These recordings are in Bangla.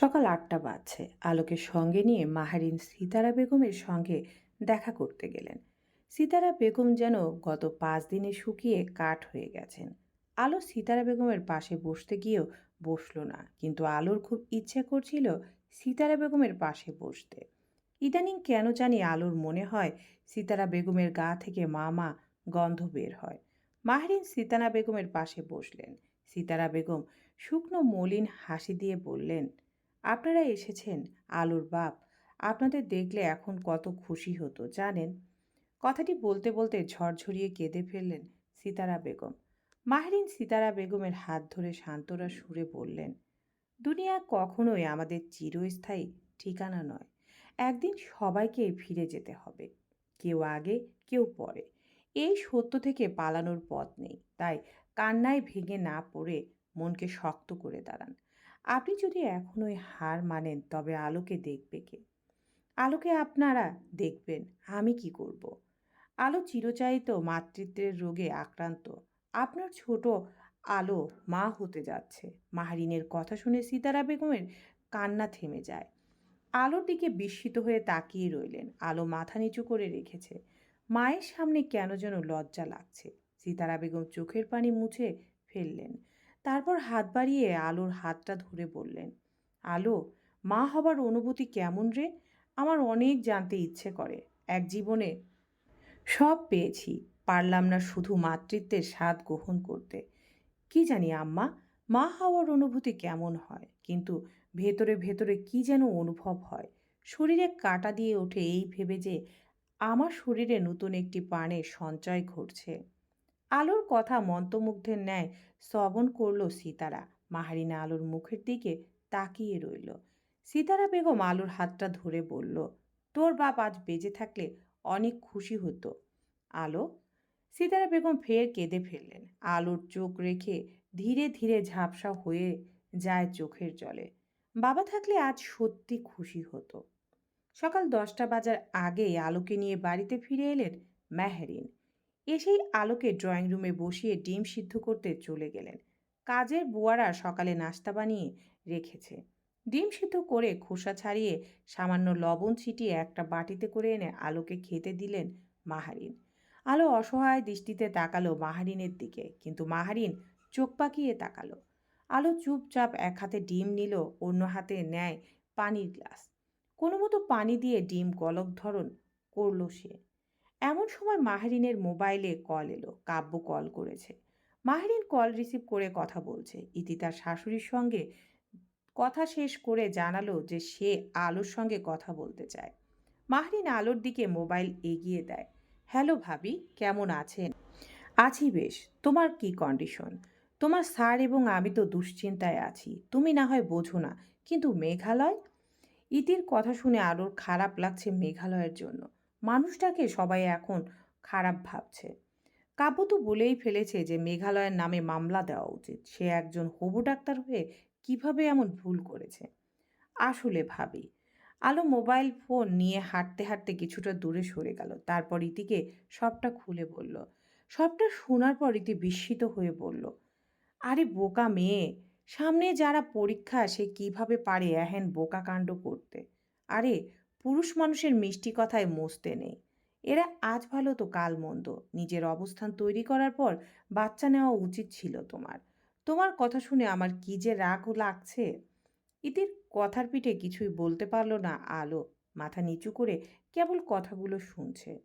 সকাল আটটা বাজছে। আলোকে সঙ্গে নিয়ে মাহারিন সিতারা বেগমের সঙ্গে দেখা করতে গেলেন। সিতারা বেগম যেন গত পাঁচ দিনে শুকিয়ে কাঠ হয়ে গেছেন। আলো সিতারা বেগমের পাশে বসতে গিয়েও বসল না, কিন্তু আলোর খুব ইচ্ছে করছিল সিতারা বেগমের পাশে বসতে। ইদানিং কেন জানি আলোর মনে হয় সিতারা বেগমের গা থেকে মা মা গন্ধ বের হয়। মাহরিন সিতারা বেগমের পাশে বসলেন। সিতারা বেগম শুকনো মলিন হাসি দিয়ে বললেন আপনারা এসেছেন আলুর বাপ। আপনাদের দেখলে এখন কত খুশি হতো, জানেন? কথাটি বলতে বলতে ঝরঝরিয়ে কেঁদে ফেললেন সিতারা বেগম। মাহরিন সিতারা বেগমের হাত ধরে শান্তরা সুরে বললেন, দুনিয়া কখনোই আমাদের চিরস্থায়ী ঠিকানা নয়। একদিন সবাইকে ফিরে যেতে হবে। কেউ আগে, কেউ পরে। এই সত্য থেকে পালানোর পথ নেই। তাই কান্নায় ভেঙে না পড়ে মনকে শক্ত করে দাঁড়ান। আপনি যদি এখনোই হার মানেন, তবে আলোকে দেখবে কে? আলোকে আপনারা দেখবেন আমি কি করব। আলো চিরচায়িত মাতৃত্বের রোগে আক্রান্ত। আপনার ছোট আলো মা হতে যাচ্ছে। মাহারিনের কথা শুনে সীতারা বেগমের কান্না থেমে যায়। আলোর দিকে বিস্মিত হয়ে তাকিয়ে রইলেন। আলো মাথা নিচু করে রেখেছে। মায়ের সামনে কেন যেন লজ্জা লাগছে। সীতারা বেগম চোখের পানি মুছে ফেললেন। তারপর হাত বাড়িয়ে আলোর হাতটা ধরে বললেন, আলো, মা হবার অনুভূতি কেমন রে? আমার অনেক জানতে ইচ্ছে করে। এক জীবনে সব পেয়েছি। পারলাম না শুধু মাতৃত্বের স্বাদ গ্রহণ করতে। কি জানি আম্মা, মা হওয়ার অনুভূতি কেমন হয়? কিন্তু ভেতরে ভেতরে কি যেন অনুভব হয়? শরীরে কাটা দিয়ে ওঠে এই ভেবে যে আমার শরীরে নতুন একটি প্রাণের সঞ্চয় ঘটছে। আলোর কথা মন্ত্রমুগ্ধের ন্যায় শ্রবণ করল সীতারা। মাহারিনা আলোর মুখের দিকে তাকিয়ে রইল। সীতারা বেগম আলোর হাতটা ধরে বলল, তোর বাপ আজ বেঁচে থাকলে অনেক খুশি হতো। আলো? সীতারা বেগম ফের কেঁদে ফেললেন। আলোর চোখ রেখে ধীরে ধীরে ঝাপসা হয়ে যায় চোখের জলে। বাবা থাকলে আজ সত্যি খুশি হতো। সকাল দশটা বাজার আগেই আলোকে নিয়ে বাড়িতে ফিরে এলেন মেহেরিন এসেই আলোকে ড্রয়িং রুমে বসিয়ে ডিম সিদ্ধ করতে চলে গেলেন। কাজের বুয়ারা সকালে নাস্তা বানিয়ে রেখেছে। ডিম সিদ্ধ করে খোসা ছাড়িয়ে সামান্য লবণ ছিটিয়ে একটা বাটিতে করে এনে আলোকে খেতে দিলেন মাহারিন। আলো অসহায় দৃষ্টিতে তাকালো মাহারিনের দিকে, কিন্তু মাহারিন চোখ পাকিয়ে তাকালো। আলো চুপচাপ এক হাতে ডিম নিল, অন্য হাতে নেয় পানির গ্লাস। কোনো মতো পানি দিয়ে ডিম গলক ধরন করল সে। এমন সময় মাহরিনের মোবাইলে কল এলো, কাব্য কল করেছে। মাহরিন কল রিসিভ করে কথা বলছে। ইতি তার শাশুড়ির সঙ্গে কথা শেষ করে জানালো যে সে আলোর সঙ্গে কথা বলতে চায়। মাহরিন আলোর দিকে মোবাইল এগিয়ে দেয়। হ্যালো ভাবি, কেমন আছেন? আছি বেশ। তোমার কি কন্ডিশন? তোমার স্যার এবং আমি তো দুশ্চিন্তায় আছি। তুমি না হয় বোঝো না, কিন্তু মেঘালয়? ইতির কথা শুনে আলোর খারাপ লাগছে মেঘালয়ের জন্য। মানুষটাকে সবাই এখন খারাপ ভাবছে। কাব্য তো বলেই ফেলেছে যে মেঘালয়ের নামে মামলা দেওয়া উচিত। সে একজন হবু ডাক্তার হয়ে কীভাবে এমন ভুল করেছে? আসলে ভাবি, আলো মোবাইল ফোন নিয়ে হাঁটতে হাঁটতে কিছুটা দূরে সরে গেল। তারপর ইতিকে সবটা খুলে বলল। সবটা শোনার পর ইতি বিস্মিত হয়ে বলল, আরে বোকা মেয়ে, সামনে যারা পরীক্ষা, সে কীভাবে পারে এহেন বোকা কাণ্ড করতে? আরে পুরুষ মানুষের মিষ্টি কথায় মস্তে নেই। এরা আজ ভালো তো কাল মন্দ। নিজের অবস্থান তৈরি করার পর বাচ্চা নেওয়া উচিত ছিল তোমার। তোমার কথা শুনে আমার কি যে রাগ লাগছে? ইতির কথার পিঠে কিছুই বলতে পারল না আলো। মাথা নিচু করে কেবল কথাগুলো শুনছে।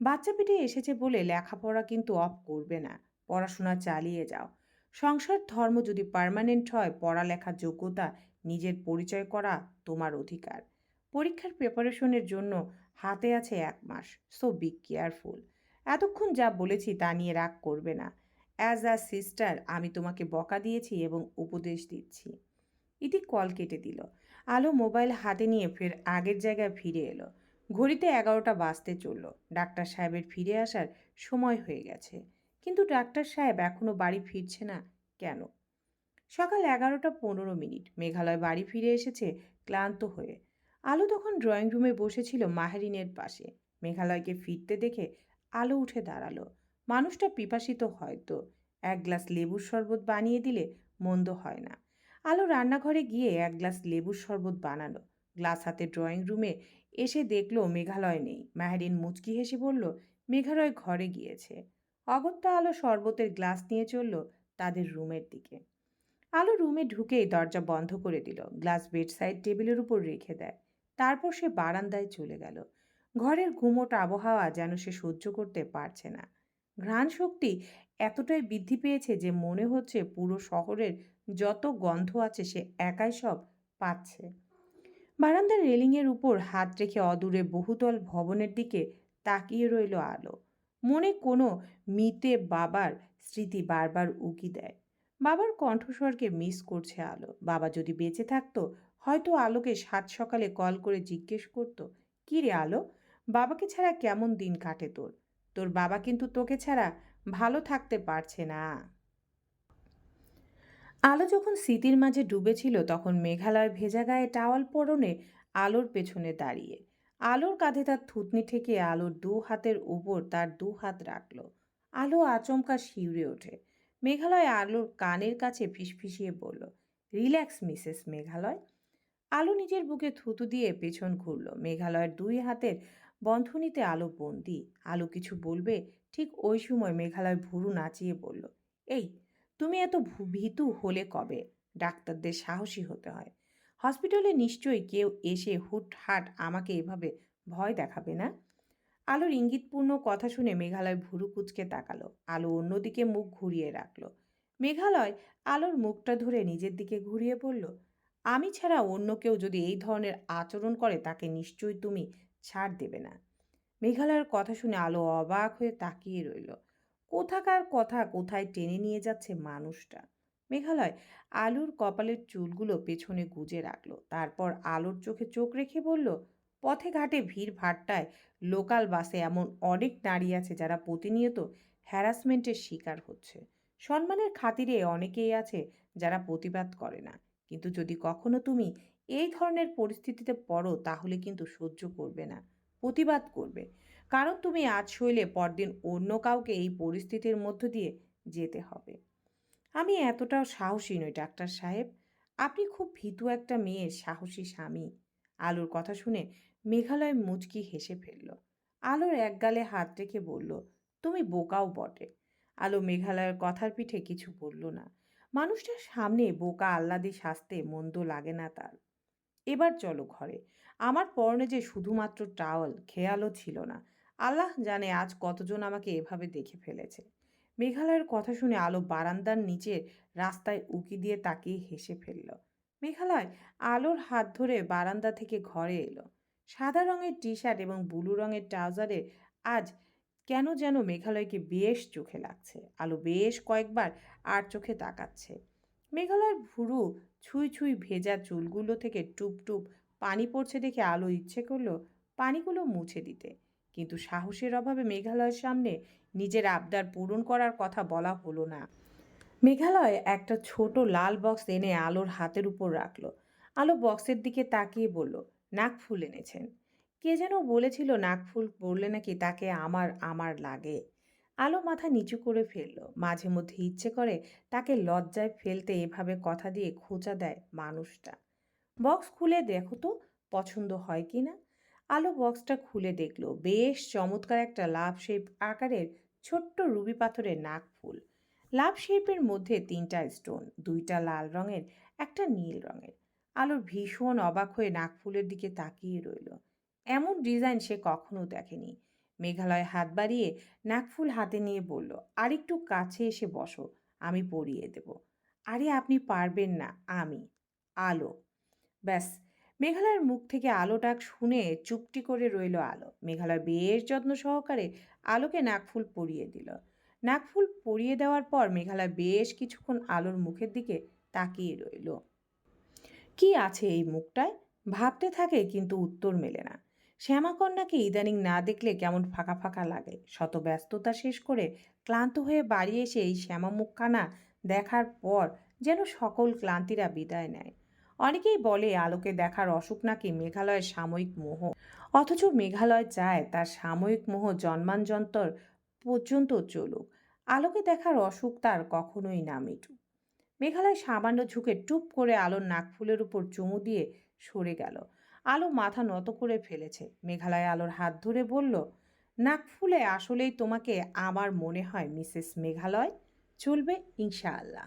বাচ্চা পিঠে এসেছে বলে লেখাপড়া কিন্তু অফ করবে না। পড়াশোনা চালিয়ে যাও। সংসার ধর্ম যদি পার্মানেন্ট হয়, পড়ালেখার যোগ্যতা, নিজের পরিচয় করা তোমার অধিকার। পরীক্ষার প্রিপারেশনের জন্য হাতে আছে এক মাস। সো বি কেয়ারফুল এতক্ষণ যা বলেছি তা নিয়ে রাগ করবে না। অ্যাজ আ সিস্টার আমি তোমাকে বকা দিয়েছি এবং উপদেশ দিচ্ছি। ইতি কল কেটে দিল। আলো মোবাইল হাতে নিয়ে ফের আগের জায়গায় ফিরে এলো। ঘড়িতে এগারোটা বাজতে চলল। ডাক্তার সাহেবের ফিরে আসার সময় হয়ে গেছে। কিন্তু ডাক্তার সাহেব এখনও বাড়ি ফিরছে না কেন? সকাল এগারোটা পনেরো মিনিট। মেঘালয় বাড়ি ফিরে এসেছে ক্লান্ত হয়ে। আলো তখন ড্রয়িং রুমে বসেছিল মাহেরিনের পাশে। মেঘালয়কে ফিরতে দেখে আলো উঠে দাঁড়াল। মানুষটা পিপাসিত হয়তো। এক গ্লাস লেবুর শরবত বানিয়ে দিলে মন্দ হয় না। আলো রান্নাঘরে গিয়ে এক গ্লাস লেবুর শরবত বানালো। গ্লাস হাতে ড্রয়িং রুমে এসে দেখল মেঘালয় নেই। মাহেরিন মুচকি হেসে বলল, মেঘালয় ঘরে গিয়েছে। অগত্যা আলো শরবতের গ্লাস নিয়ে চলল তাদের রুমের দিকে। আলো রুমে ঢুকেই দরজা বন্ধ করে দিল। গ্লাস বেডসাইড টেবিলের উপর রেখে দেয়। তারপর সে বারান্দায় চলে গেল। ঘরের গুমোট আবহাওয়া যেন সে সহ্য করতে পারছে না। ঘ্রাণ শক্তি এতটাই বৃদ্ধি পেয়েছে যে মনে হচ্ছে পুরো শহরের যত গন্ধ আছে সে একাই সব পাচ্ছে। বারান্দার রেলিংয়ের উপর হাত রেখে অদূরে বহুতল ভবনের দিকে তাকিয়ে রইল আলো। মনে কোনো মিতে বাবার স্মৃতি বারবার উকি দেয়। বাবার কণ্ঠস্বরকে মিস করছে আলো। বাবা যদি বেঁচে থাকতো হয়তো আলোকে সাত সকালে কল করে জিজ্ঞেস করতো, কী রে আলো? বাবাকে ছাড়া কেমন দিন কাটে তোর? তোর বাবা কিন্তু তোকে ছাড়া ভালো থাকতে পারছে না। আলো যখন স্মৃতির মাঝে ডুবেছিল, তখন মেঘালয় ভেজা গায়ে টাওয়াল পরনে আলোর পেছনে দাঁড়িয়ে। আলোর কাঁধে তার থুতনি থেকে আলোর দু হাতের উপর তার দু হাত রাখল। আলো আচমকা শিউরে ওঠে। মেঘালয় আলোর কানের কাছে ফিসফিসিয়ে বলল, রিল্যাক্স মিসেস মেঘালয়। আলো নিজের বুকে থুতু দিয়ে পেছন ঘুরল। মেঘালয়ের দুই হাতের বন্ধনীতে আলো বন্দি। আলো কিছু বলবে, ঠিক ওই সময় মেঘালয় ভুরু নাচিয়ে বলল, এই, তুমি এত ভীতু হলে কবে? ডাক্তারদের সাহসী হতে হয়। হসপিটালে নিশ্চয়ই কেউ এসে হুটহাট আমাকে এভাবে ভয় দেখাবে না? আলোর ইঙ্গিতপূর্ণ কথা শুনে মেঘালয় ভুরু কুচকে তাকালো। আলো অন্যদিকে মুখ ঘুরিয়ে রাখল। মেঘালয় আলোর মুখটা ধরে নিজের দিকে ঘুরিয়ে বলল আমি ছাড়া অন্য কেউ যদি এই ধরনের আচরণ করে, তাকে নিশ্চয়ই তুমি ছাড় দেবে না। মেঘালয়ের কথা শুনে আলো অবাক হয়ে তাকিয়ে রইল। কোথাকার কথা কোথায় টেনে নিয়ে যাচ্ছে মানুষটা? মেঘালয় আলুর কপালের চুলগুলো পেছনে গুজে রাখল। তারপর আলোর চোখে চোখ রেখে বলল, পথে ঘাটে ভিড় ভাট্টায় লোকাল বাসে এমন অনেক নারী আছে যারা প্রতিনিয়ত হ্যারাসমেন্টের শিকার হচ্ছে। সম্মানের খাতিরে অনেকেই আছে যারা প্রতিবাদ করে না। কিন্তু যদি কখনো তুমি এই ধরনের পরিস্থিতিতে পড়ো, তাহলে কিন্তু সহ্য করবে না, প্রতিবাদ করবে। কারণ তুমি আজ শৈলে পরদিন অন্য কাউকে এই পরিস্থিতির মধ্য দিয়ে যেতে হবে। আমি এতটাও সাহসী নই, ডাক্তার সাহেব। আপনি খুব ভীতু একটা মেয়ের সাহসী স্বামী। আলোর কথা শুনে মেঘালয় মুচকি হেসে ফেলল। আলোর এক গালে হাত রেখে বলল, তুমি বোকাও বটে। আলো মেঘালয়ের কথার পিঠে কিছু বলল না। মানুষটার সামনে বোকা আহ্লাদি সাজতে মন্দ লাগে না তার। এবার চলো ঘরে। আমার পরনে যে শুধুমাত্র টাওয়াল, খেয়ালও ছিল না। আল্লাহ জানে আজ কতজন আমাকে এভাবে দেখে ফেলেছে। মেঘালয়ের কথা শুনে আলো বারান্দার নিচে রাস্তায় উকি দিয়ে তাকিয়ে হেসে ফেলল। মেঘালয় আলোর হাত ধরে বারান্দা থেকে ঘরে এলো। সাদা রঙের টি শার্ট এবং ব্লু রঙের ট্রাউজারে আজ কেন যেন মেঘালয়কে বেশ চোখে লাগছে। আলো বেশ কয়েকবার আর চোখে তাকাচ্ছে। মেঘালয়ের ভুরু ছুঁই ছুঁই ভেজা চুলগুলো থেকে টুপ টুপ পানি পড়ছে দেখে আলো ইচ্ছে করল পানিগুলো মুছে দিতে। কিন্তু সাহসের অভাবে মেঘালয়ের সামনে নিজের আবদার পূরণ করার কথা বলা হলো না। মেঘালয় একটা ছোট লাল বক্স এনে আলোর হাতের উপর রাখল। আলো বক্সের দিকে তাকিয়ে বলল, নাক ফুল এনেছেন। কে যেন বলেছিল নাক ফুল পড়লে নাকি তাকে আমার আমার লাগে। আলো মাথা নিচু করে ফেলল। মাঝে মধ্যে ইচ্ছে করে তাকে লজ্জায় ফেলতে এভাবে কথা দিয়ে খোঁচা দেয় মানুষটা। বক্স খুলে দেখো তো, পছন্দ হয় কি না? আলো বক্সটা খুলে দেখল, বেশ চমৎকার একটা লাভ শেপ আকারের ছোট্ট রুবি পাথরের নাক ফুল লাভ শেপের মধ্যে তিনটা স্টোন, দুইটা লাল রঙের, একটা নীল রঙের। আলোর ভীষণ অবাক হয়ে নাকফুলের দিকে তাকিয়ে রইল। এমন ডিজাইন সে কখনো দেখেনি। মেঘালয় হাত বাড়িয়ে নাকফুল হাতে নিয়ে বলল, আরেকটু কাছে এসে বসো, আমি পরিয়ে দেব। আরে, আপনি পারবেন না, আমি। আলো। ব্যাস, মেঘালয়ের মুখ থেকে আলো ডাক শুনে চুপটি করে রইল আলো। মেঘালয় বেশ যত্ন সহকারে আলোকে নাকফুল পরিয়ে দিল। নাকফুল পরিয়ে দেওয়ার পর মেঘালয় বেশ কিছুক্ষণ আলোর মুখের দিকে তাকিয়ে রইল। কি আছে এই মুখটায়? ভাবতে থাকে, কিন্তু উত্তর মেলে না। শ্যামাকন্যাকে ইদানিং না দেখলে কেমন ফাঁকা ফাঁকা লাগে? শত ব্যস্ততা শেষ করে ক্লান্ত হয়ে বাড়ি এসে এই শ্যামা মুখখানা দেখার পর যেন সকল ক্লান্তিরা বিদায় নেয়। অনেকেই বলে আলোকে দেখার অসুখ নাকি মেঘালয়ের সাময়িক মোহ। অথচ মেঘালয় চায় তার সাময়িক মোহ জন্মাঞ্জন্তর পর্যন্ত চলুক। আলোকে দেখার অসুখ তার কখনোই না মিটুক। মেঘালয় সামান্য ঝুঁকে টুপ করে আলোর নাকফুলের উপর চুমু দিয়ে সরে গেল। আলো মাথা নত করে ফেলেছে। মেঘালয় আলোর হাত ধরে বলল নাকফুলে আসলেই তোমাকে আমার মনে হয় মিসেস মেঘালয়। চলবে ইনশাআল্লাহ।